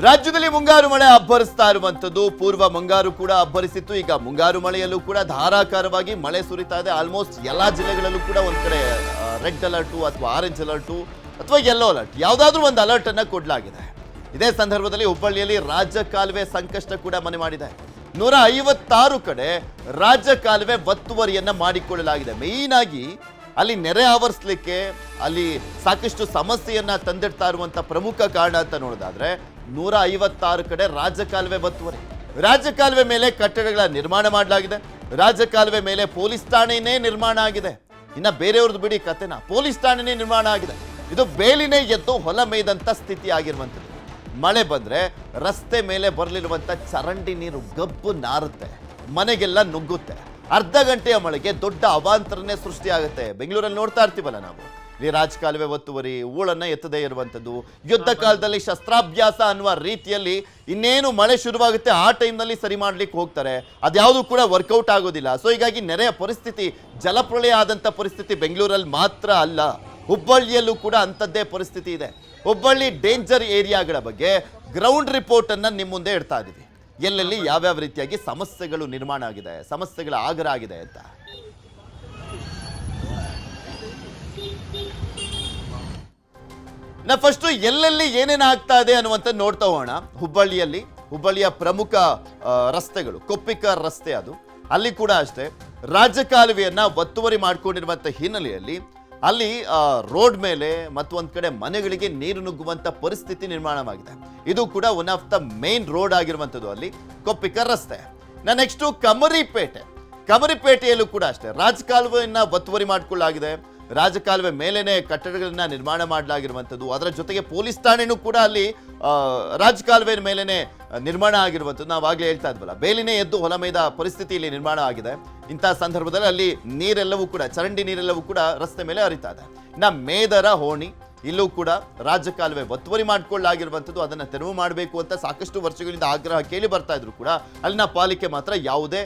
ರಾಜ್ಯದಲ್ಲಿ ಮುಂಗಾರು ಮಳೆ ಅಬ್ಬರಿಸ್ತಾ ಇರುವಂಥದ್ದು. ಪೂರ್ವ ಮುಂಗಾರು ಕೂಡ ಅಬ್ಬರಿಸಿತ್ತು. ಈಗ ಮುಂಗಾರು ಮಳೆಯಲ್ಲೂ ಕೂಡ ಧಾರಾಕಾರವಾಗಿ ಮಳೆ ಸುರಿತಾ ಇದೆ. ಆಲ್ಮೋಸ್ಟ್ ಎಲ್ಲಾ ಜಿಲ್ಲೆಗಳಲ್ಲೂ ಕೂಡ ಒಂದು ಕಡೆ ರೆಡ್ ಅಲರ್ಟು ಅಥವಾ ಆರೆಂಜ್ ಅಲರ್ಟು ಅಥವಾ ಯೆಲ್ಲೋ ಅಲರ್ಟ್ ಯಾವುದಾದ್ರೂ ಒಂದು ಅಲರ್ಟ್ ಅನ್ನ ಕೊಡಲಾಗಿದೆ. ಇದೇ ಸಂದರ್ಭದಲ್ಲಿ ಹುಬ್ಬಳ್ಳಿಯಲ್ಲಿ ರಾಜ್ಯ ಕಾಲುವೆ ಸಂಕಷ್ಟ ಕೂಡ ಮನೆ ಮಾಡಿದೆ. ನೂರ ಐವತ್ತಾರು ಕಡೆ ರಾಜ್ಯ ಕಾಲುವೆ ಒತ್ತುವರಿಯನ್ನ ಮಾಡಿಕೊಳ್ಳಲಾಗಿದೆ. ಮೇಯ್ನ್ ಆಗಿ ಅಲ್ಲಿ ನೆರೆ ಆವರಿಸ್ಲಿಕ್ಕೆ ಅಲ್ಲಿ ಸಾಕಷ್ಟು ಸಮಸ್ಯೆಯನ್ನ ತಂದಿಡ್ತಾ ಇರುವಂತ ಪ್ರಮುಖ ಕಾರಣ ಅಂತ ನೋಡೋದಾದ್ರೆ ನೂರ ಐವತ್ತಾರು ಕಡೆ ರಾಜಕಾಲುವೆ ಬತ್ತುವರೆ. ಒತ್ತುವರಿ ಮೇಲೆ ಕಟ್ಟಡಗಳ ನಿರ್ಮಾಣ ಮಾಡಲಾಗಿದೆ. ರಾಜಕಾಲುವೆ ಮೇಲೆ ಪೊಲೀಸ್ ಠಾಣೆನೇ ನಿರ್ಮಾಣ ಆಗಿದೆ. ಇನ್ನ ಬೇರೆಯವ್ರದ್ದು ಬಿಡಿ ಕತೆನ? ಪೊಲೀಸ್ ಠಾಣೆನೇ ನಿರ್ಮಾಣ ಆಗಿದೆ. ಇದು ಬೇಲಿನೇ ಎದ್ದು ಹೊಲ ಮೇಯ್ದಂಥ ಸ್ಥಿತಿ ಆಗಿರುವಂಥದ್ದು. ಮಳೆ ಬಂದ್ರೆ ರಸ್ತೆ ಮೇಲೆ ಬರಲಿರುವಂತ ಚರಂಡಿ ನೀರು ಗಬ್ಬು ನಾರುತ್ತೆ. ಮನೆಗೆಲ್ಲ ನುಗ್ಗುತ್ತೆ. ಅರ್ಧ ಗಂಟೆಯ ಮಳೆಗೆ ದೊಡ್ಡ ಅವಾಂತರನೇ ಸೃಷ್ಟಿಯಾಗುತ್ತೆ. ಬೆಂಗಳೂರಲ್ಲಿ ನೋಡ್ತಾ ಇರ್ತೀವಲ್ಲ ನಾವು. ಈ ರಾಜಕಾಲುವೆ ಒತ್ತುವರಿ ಊಳನ್ನು ಎತ್ತದೇ ಇರುವಂಥದ್ದು. ಯುದ್ಧ ಕಾಲದಲ್ಲಿ ಶಸ್ತ್ರಾಭ್ಯಾಸ ಅನ್ನುವ ರೀತಿಯಲ್ಲಿ ಇನ್ನೇನು ಮಳೆ ಶುರುವಾಗುತ್ತೆ ಆ ಟೈಮ್ನಲ್ಲಿ ಸರಿ ಮಾಡ್ಲಿಕ್ಕೆ ಹೋಗ್ತಾರೆ. ಅದ್ಯಾವುದು ಕೂಡ ವರ್ಕೌಟ್ ಆಗೋದಿಲ್ಲ. ಸೊ ಹೀಗಾಗಿ ನೆರೆಯ ಪರಿಸ್ಥಿತಿ, ಜಲಪ್ರಳಯ ಆದಂಥ ಪರಿಸ್ಥಿತಿ ಬೆಂಗಳೂರಲ್ಲಿ ಮಾತ್ರ ಅಲ್ಲ. ಹುಬ್ಬಳ್ಳಿಯಲ್ಲೂ ಕೂಡ ಅಂಥದ್ದೇ ಪರಿಸ್ಥಿತಿ ಇದೆ. ಹುಬ್ಬಳ್ಳಿ ಡೇಂಜರ್ ಏರಿಯಾಗಳ ಬಗ್ಗೆ ಗ್ರೌಂಡ್ ರಿಪೋರ್ಟನ್ನು ನಿಮ್ಮ ಮುಂದೆ ಇಡ್ತಾ ಇದ್ದೀವಿ. ಎಲ್ಲೆಲ್ಲಿ ಯಾವ್ಯಾವ ರೀತಿಯಾಗಿ ಸಮಸ್ಯೆಗಳು ನಿರ್ಮಾಣ ಆಗಿದೆ, ಸಮಸ್ಯೆಗಳ ಆಗರ ಆಗಿದೆ ಅಂತ. ನಾ ಫಸ್ಟ್ ಎಲ್ಲೆಲ್ಲಿ ಏನೇನು ಆಗ್ತಾ ಇದೆ ಅನ್ನುವಂಥ ನೋಡ್ತಾ ಹೋಗೋಣ. ಹುಬ್ಬಳ್ಳಿಯಲ್ಲಿ, ಹುಬ್ಬಳ್ಳಿಯ ಪ್ರಮುಖ ರಸ್ತೆಗಳು, ಕೊಪ್ಪಿಕ ರಸ್ತೆ ಅದು. ಅಲ್ಲಿ ಕೂಡ ಅಷ್ಟೇ, ರಾಜಕಾಲುವೆಯನ್ನ ಒತ್ತುವರಿ ಮಾಡ್ಕೊಂಡಿರುವಂಥ ಹಿನ್ನೆಲೆಯಲ್ಲಿ ಅಲ್ಲಿ ರೋಡ್ ಮೇಲೆ ಮತ್ತು ಒಂದ್ ಕಡೆ ಮನೆಗಳಿಗೆ ನೀರು ನುಗ್ಗುವಂತ ಪರಿಸ್ಥಿತಿ ನಿರ್ಮಾಣವಾಗಿದೆ. ಇದು ಕೂಡ one of the main road ಆಗಿರುವಂಥದ್ದು ಅಲ್ಲಿ, ಕೊಪ್ಪಿಕ ರಸ್ತೆ. ನಾ ನೆಕ್ಸ್ಟು ಕಮರಿಪೇಟೆ. ಕಮರಿಪೇಟೆಯಲ್ಲೂ ಕೂಡ ಅಷ್ಟೇ, ರಾಜಕಾಲುವೆಯನ್ನ ಒತ್ತುವರಿ ಮಾಡಿಕೊಳ್ಳಲಾಗಿದೆ. ರಾಜಕಾಲುವೆ ಮೇಲೇನೆ ಕಟ್ಟಡಗಳನ್ನ ನಿರ್ಮಾಣ ಮಾಡಲಾಗಿರುವಂಥದ್ದು. ಅದರ ಜೊತೆಗೆ ಪೊಲೀಸ್ ಠಾಣೆನೂ ಕೂಡ ಅಲ್ಲಿ ರಾಜಕಾಲುವೆ ಮೇಲೇನೆ ನಿರ್ಮಾಣ ಆಗಿರುವಂಥದ್ದು. ನಾವು ಹೇಳ್ತಾ ಇದ್ವಲ್ಲ, ಬೇಲಿನೇ ಎದ್ದು ಹೊಲ ಮೇದ ಪರಿಸ್ಥಿತಿ ಇಲ್ಲಿ ನಿರ್ಮಾಣ ಆಗಿದೆ. ಇಂತಹ ಸಂದರ್ಭದಲ್ಲಿ ಅಲ್ಲಿ ನೀರೆಲ್ಲವೂ ಕೂಡ, ಚರಂಡಿ ನೀರೆಲ್ಲವೂ ಕೂಡ ರಸ್ತೆ ಮೇಲೆ ಹರಿತಾ ಇದೆ. ಇನ್ನ ಮೇದರ ಹೋಣಿ ಇಲ್ಲೂ ಕೂಡ ರಾಜಕಾಲುವೆ ಒತ್ತುವರಿ ಮಾಡಿಕೊಳ್ಳಾಗಿರುವಂಥದ್ದು, ಅದನ್ನು ತೆರವು ಮಾಡಬೇಕು ಅಂತ ಸಾಕಷ್ಟು ವರ್ಷಗಳಿಂದ ಆಗ್ರಹ ಕೇಳಿ ಬರ್ತಾ ಇದ್ರು ಕೂಡ. ಅಲ್ಲಿನ ಪಾಲಿಕೆ ಮಾತ್ರ ಯಾವುದೇ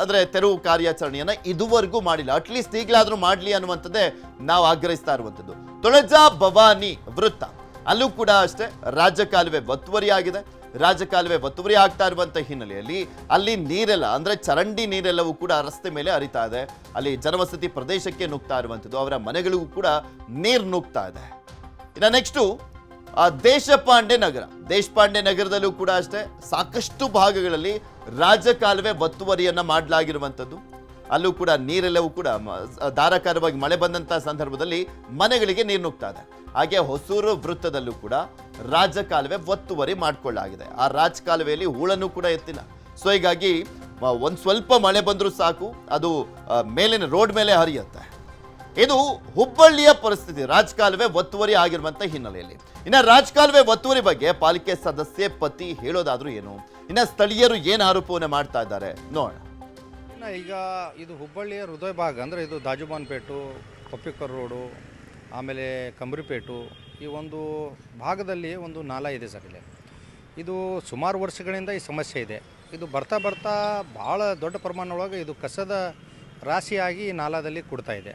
ಅಂದರೆ ತೆರವು ಕಾರ್ಯಾಚರಣೆಯನ್ನು ಇದುವರೆಗೂ ಮಾಡಿಲ್ಲ. ಅಟ್ಲೀಸ್ಟ್ ಈಗಲಾದರೂ ಮಾಡಲಿ ಅನ್ನುವಂಥದ್ದೇ ನಾವು ಆಗ್ರಹಿಸ್ತಾ ಇರುವಂಥದ್ದು. ತುಳಜಾ ಭವಾನಿ ವೃತ್ತ. ಅಲ್ಲೂ ಕೂಡ ಅಷ್ಟೇ ರಾಜ್ಯ ಕಾಲುವೆ ಒತ್ತುವರಿ ಆಗಿದೆ. ರಾಜಕಾಲುವೆ ಒತ್ತುವರಿ ಆಗ್ತಾ ಇರುವಂತ ಹಿನ್ನೆಲೆಯಲ್ಲಿ ಅಲ್ಲಿ ನೀರೆಲ್ಲ, ಅಂದ್ರೆ ಚರಂಡಿ ನೀರೆಲ್ಲವೂ ಕೂಡ ರಸ್ತೆ ಮೇಲೆ ಹರಿತಾ ಇದೆ. ಅಲ್ಲಿ ಜನವಸತಿ ಪ್ರದೇಶಕ್ಕೆ ನುಗ್ತಾ ಇರುವಂಥದ್ದು, ಅವರ ಮನೆಗಳಿಗೂ ಕೂಡ ನೀರು ನುಗ್ತಾ ಇದೆ. ಇನ್ನು ನೆಕ್ಸ್ಟು ದೇಶಪಾಂಡೆ ನಗರ. ದೇಶಪಾಂಡೆ ನಗರದಲ್ಲೂ ಕೂಡ ಅಷ್ಟೇ, ಸಾಕಷ್ಟು ಭಾಗಗಳಲ್ಲಿ ರಾಜಕಾಲುವೆ ಒತ್ತುವರಿಯನ್ನು ಮಾಡಲಾಗಿರುವಂಥದ್ದು. ಅಲ್ಲೂ ಕೂಡ ನೀರೆಲ್ಲವೂ ಕೂಡ ಧಾರಾಕಾರವಾಗಿ ಮಳೆ ಬಂದಂತ ಸಂದರ್ಭದಲ್ಲಿ ಮನೆಗಳಿಗೆ ನೀರು ನುಗ್ತಾ ಇದೆ. ಹಾಗೆ ಹೊಸೂರು ವೃತ್ತದಲ್ಲೂ ಕೂಡ ರಾಜಕಾಲುವೆ ಒತ್ತುವರಿ ಮಾಡಿಕೊಳ್ಳಲಾಗಿದೆ ಆ ರಾಜಕಾಲುವೆಯಲ್ಲಿ ಹೂಳನ್ನು ಕೂಡ ಎತ್ತಿಲ್ಲ. ಸೊ ಹೀಗಾಗಿ ಒಂದು ಸ್ವಲ್ಪ ಮಳೆ ಬಂದರೂ ಸಾಕು, ಅದು ಮೇಲಿನ ರೋಡ್ ಮೇಲೆ ಹರಿಯುತ್ತೆ. ಇದು ಹುಬ್ಬಳ್ಳಿಯ ಪರಿಸ್ಥಿತಿ, ರಾಜಕಾಲುವೆ ಒತ್ತುವರಿ ಆಗಿರುವಂತ ಹಿನ್ನೆಲೆಯಲ್ಲಿ. ಇನ್ನ ರಾಜಕಾಲುವೆ ಒತ್ತುವರಿ ಬಗ್ಗೆ ಪಾಲಿಕೆ ಸದಸ್ಯೆ ಪತಿ ಹೇಳೋದಾದ್ರೂ ಏನು? ಇನ್ನ ಸ್ಥಳೀಯರು ಏನು ಆರೋಪವನ್ನು ಮಾಡ್ತಾ ಇದ್ದಾರೆ? ನೋಡೋಣ. ಈಗ ಇದು ಹುಬ್ಬಳ್ಳಿಯ ಹೃದಯ ಭಾಗ ಅಂದರೆ ಇದು ದಾಜುಬಾನ್ಪೇಟು, ಕೊಪ್ಪಿಕರ್ ರೋಡು, ಆಮೇಲೆ ಕಂಬ್ರಿಪೇಟು ಈ ಒಂದು ಭಾಗದಲ್ಲಿ ಒಂದು ನಾಲ ಇದೆ ಸರ್ ಇಲ್ಲಿ. ಇದು ಸುಮಾರು ವರ್ಷಗಳಿಂದ ಈ ಸಮಸ್ಯೆ ಇದೆ. ಇದು ಬರ್ತಾ ಬರ್ತಾ ಭಾಳ ದೊಡ್ಡ ಪ್ರಮಾಣದೊಳಗೆ ಇದು ಕಸದ ರಾಶಿಯಾಗಿ ಈ ನಾಲಾದಲ್ಲಿ ಕೊಡ್ತಾ ಇದೆ.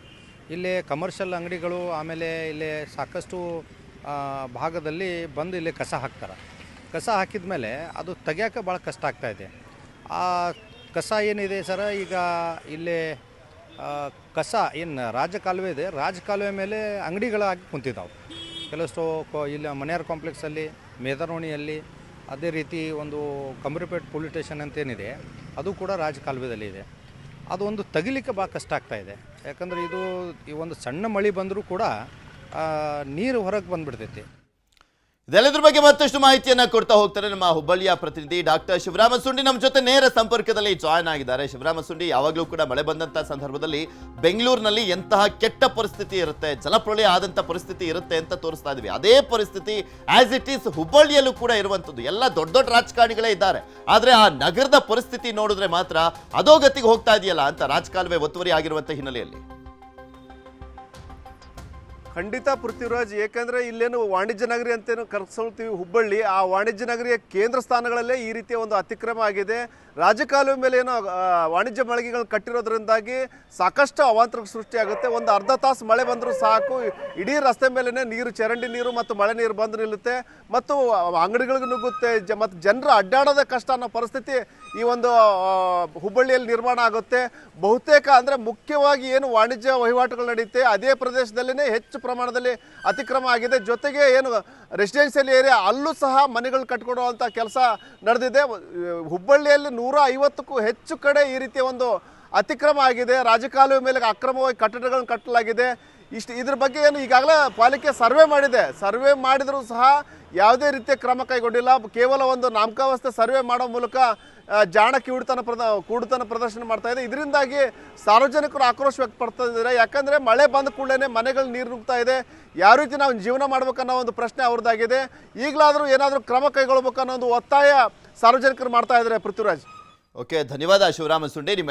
ಇಲ್ಲಿ ಕಮರ್ಷಿಯಲ್ ಅಂಗಡಿಗಳು ಆಮೇಲೆ ಇಲ್ಲಿ ಸಾಕಷ್ಟು ಭಾಗದಲ್ಲಿ ಬಂದು ಇಲ್ಲಿ ಕಸ ಹಾಕ್ತಾರೆ. ಕಸ ಹಾಕಿದ ಮೇಲೆ ಅದು ತೆಗಿಯೋಕೆ ಭಾಳ ಕಷ್ಟ ಆಗ್ತಾ ಇದೆ. ಆ ಕಸ ಏನಿದೆ ಸರ, ಈಗ ಇಲ್ಲಿ ಕಸ, ಏನು ರಾಜಕಾಲುವೆ ಇದೆ, ರಾಜಕಾಲುವೆ ಮೇಲೆ ಅಂಗಡಿಗಳಾಗಿ ಕುಂತಿದ್ದಾವೆ ಕೆಲವಷ್ಟು ಇಲ್ಲಿ ಮನೆಯರ್ ಕಾಂಪ್ಲೆಕ್ಸಲ್ಲಿ ಮೇದರೋಣಿಯಲ್ಲಿ ಅದೇ ರೀತಿ ಒಂದು ಕಂಬ್ರಿಪೇಟ್ ಪೊಲೀಸ್ ಸ್ಟೇಷನ್ ಅಂತ ಏನಿದೆ ಅದು ಕೂಡ ರಾಜಕಾಲುವೆದಲ್ಲಿ ಇದೆ. ಅದು ಒಂದು ತೆಗಿಲಿಕ್ಕೆ ಭಾಳ ಕಷ್ಟ ಆಗ್ತಾ ಇದೆ. ಯಾಕಂದರೆ ಇದು ಈ ಒಂದು ಸಣ್ಣ ಮಳೆ ಬಂದರೂ ಕೂಡ ನೀರು ಹೊರಗೆ ಬಂದುಬಿಡ್ತೈತಿ. ಇದೆಲ್ಲದ್ರ ಬಗ್ಗೆ ಮತ್ತಷ್ಟು ಮಾಹಿತಿಯನ್ನ ಕೊಡ್ತಾ ಹೋಗ್ತಾರೆ ನಮ್ಮ ಹುಬ್ಬಳ್ಳಿಯ ಪ್ರತಿನಿಧಿ ಡಾಕ್ಟರ್ ಶಿವರಾಮ ಸುಂಡಿ. ನಮ್ಮ ಜೊತೆ ನೇರ ಸಂಪರ್ಕದಲ್ಲಿ ಜಾಯ್ನ್ ಆಗಿದ್ದಾರೆ. ಶಿವರಾಮ ಸುಂಡಿ, ಯಾವಾಗಲೂ ಕೂಡ ಮಳೆ ಬಂದಂತ ಸಂದರ್ಭದಲ್ಲಿ ಬೆಂಗಳೂರಿನಲ್ಲಿ ಎಂತಹ ಕೆಟ್ಟ ಪರಿಸ್ಥಿತಿ ಇರುತ್ತೆ, ಜಲಪ್ರಳಯ ಆದಂತ ಪರಿಸ್ಥಿತಿ ಇರುತ್ತೆ ಅಂತ ತೋರಿಸ್ತಾ ಇದೀವಿ. ಅದೇ ಪರಿಸ್ಥಿತಿ ಆಸ್ ಇಟ್ ಈಸ್ ಹುಬ್ಬಳ್ಳಿಯಲ್ಲೂ ಕೂಡ ಇರುವಂತದ್ದು. ಎಲ್ಲ ದೊಡ್ಡ ದೊಡ್ಡ ರಾಜಕಾರಣಿಗಳೇ ಇದ್ದಾರೆ. ಆದ್ರೆ ಆ ನಗರದ ಪರಿಸ್ಥಿತಿ ನೋಡಿದ್ರೆ ಮಾತ್ರ ಅದೋಗತಿಗೆ ಹೋಗ್ತಾ ಇದೆಯಲ್ಲ ಅಂತ ರಾಜಕಾಲುವೆ ಒತ್ತುವರಿ ಆಗಿರುವಂತ ಹಿನ್ನೆಲೆಯಲ್ಲಿ. ಖಂಡಿತ ಪೃಥ್ವಿರಾಜ್, ಏಕೆಂದರೆ ಇಲ್ಲೇನು ವಾಣಿಜ್ಯ ನಗರಿ ಅಂತೇನು ಕರೆಸ್ಕೊಳ್ತೀವಿ ಹುಬ್ಬಳ್ಳಿ, ಆ ವಾಣಿಜ್ಯ ನಗರಿಯ ಕೇಂದ್ರ ಸ್ಥಾನಗಳಲ್ಲೇ ಈ ರೀತಿಯ ಒಂದು ಅತಿಕ್ರಮ ಆಗಿದೆ. ರಾಜಕಾಲುವೆ ಮೇಲೆ ಏನೋ ವಾಣಿಜ್ಯ ಮಳಿಗೆಗಳು ಕಟ್ಟಿರೋದ್ರಿಂದಾಗಿ ಸಾಕಷ್ಟು ಅವಾಂತರ ಸೃಷ್ಟಿಯಾಗುತ್ತೆ ಒಂದು ಅರ್ಧ ತಾಸು ಮಳೆ ಬಂದರೂ ಸಾಕು. ಇಡೀ ರಸ್ತೆ ಮೇಲೇ ನೀರು, ಚರಂಡಿ ನೀರು ಮತ್ತು ಮಳೆ ನೀರು ಬಂದು ನಿಲ್ಲುತ್ತೆ. ಮತ್ತು ಅಂಗಡಿಗಳಿಗೆ ನುಗ್ಗುತ್ತೆ. ಜ ಮತ್ತು ಜನರು ಅಡ್ಡಾಡೋದೇ ಕಷ್ಟ ಅನ್ನೋ ಪರಿಸ್ಥಿತಿ ಈ ಒಂದು ಹುಬ್ಬಳ್ಳಿಯಲ್ಲಿ ನಿರ್ಮಾಣ ಆಗುತ್ತೆ. ಬಹುತೇಕ ಅಂದರೆ ಮುಖ್ಯವಾಗಿ ಏನು ವಾಣಿಜ್ಯ ವಹಿವಾಟುಗಳು ನಡೆಯುತ್ತೆ, ಅದೇ ಪ್ರದೇಶದಲ್ಲೇ ಹೆಚ್ಚು ಪ್ರಮಾಣದಲ್ಲಿ ಅತಿಕ್ರಮ ಆಗಿದೆ. ಜೊತೆಗೆ ಏನು ರೆಸಿಡೆನ್ಷಿಯಲ್ ಏರಿಯಾ ಅಲ್ಲೂ ಸಹ ಮನೆಗಳು ಕಟ್ಕೊಡುವಂಥ ಕೆಲಸ ನಡೆದಿದೆ. ಹುಬ್ಬಳ್ಳಿಯಲ್ಲಿ ನೂರ ಐವತ್ತಕ್ಕೂ ಹೆಚ್ಚು ಕಡೆ ಈ ರೀತಿಯ ಒಂದು ಅತಿಕ್ರಮ ಆಗಿದೆ. ರಾಜಕಾಲುವೆ ಮೇಲೆ ಅಕ್ರಮವಾಗಿ ಕಟ್ಟಡಗಳನ್ನು ಕಟ್ಟಲಾಗಿದೆ. ಇಷ್ಟು ಇದ್ರ ಬಗ್ಗೆ ಏನು ಈಗಾಗಲೇ ಪಾಲಿಕೆ ಸರ್ವೆ ಮಾಡಿದೆ. ಸರ್ವೆ ಮಾಡಿದರೂ ಸಹ ಯಾವುದೇ ರೀತಿಯ ಕ್ರಮ ಕೈಗೊಂಡಿಲ್ಲ. ಕೇವಲ ಒಂದು ನಾಮಕಾವಸ್ಥೆ ಸರ್ವೆ ಮಾಡೋ ಮೂಲಕ ಜಾಣ ಕಿವುಡುತನ ಪ್ರದ, ಕೂಡುತನ ಪ್ರದರ್ಶನ ಮಾಡ್ತಾ ಇದೆ. ಇದರಿಂದಾಗಿ ಸಾರ್ವಜನಿಕರು ಆಕ್ರೋಶ ವ್ಯಕ್ತಪಡ್ತಾ ಇದ್ದಾರೆ. ಯಾಕಂದರೆ ಮಳೆ ಬಂದ ಕೂಡಲೇ ಮನೆಗಳು ನೀರು ನುಗ್ತಾ ಇದೆ. ಯಾವ ರೀತಿ ನಾವು ಜೀವನ ಮಾಡ್ಬೇಕನ್ನೋ ಒಂದು ಪ್ರಶ್ನೆ ಅವ್ರದ್ದಾಗಿದೆ. ಈಗಲಾದರೂ ಏನಾದರೂ ಕ್ರಮ ಕೈಗೊಳ್ಬೇಕನ್ನೋ ಒಂದು ಒತ್ತಾಯ ಸಾರ್ವಜನಿಕರು ಮಾಡ್ತಾ ಇದ್ದಾರೆ ಪೃಥ್ವಿರಾಜ್. ಓಕೆ, ಧನ್ಯವಾದ. ಶಿವರಾಮ ಸುಂಡೆ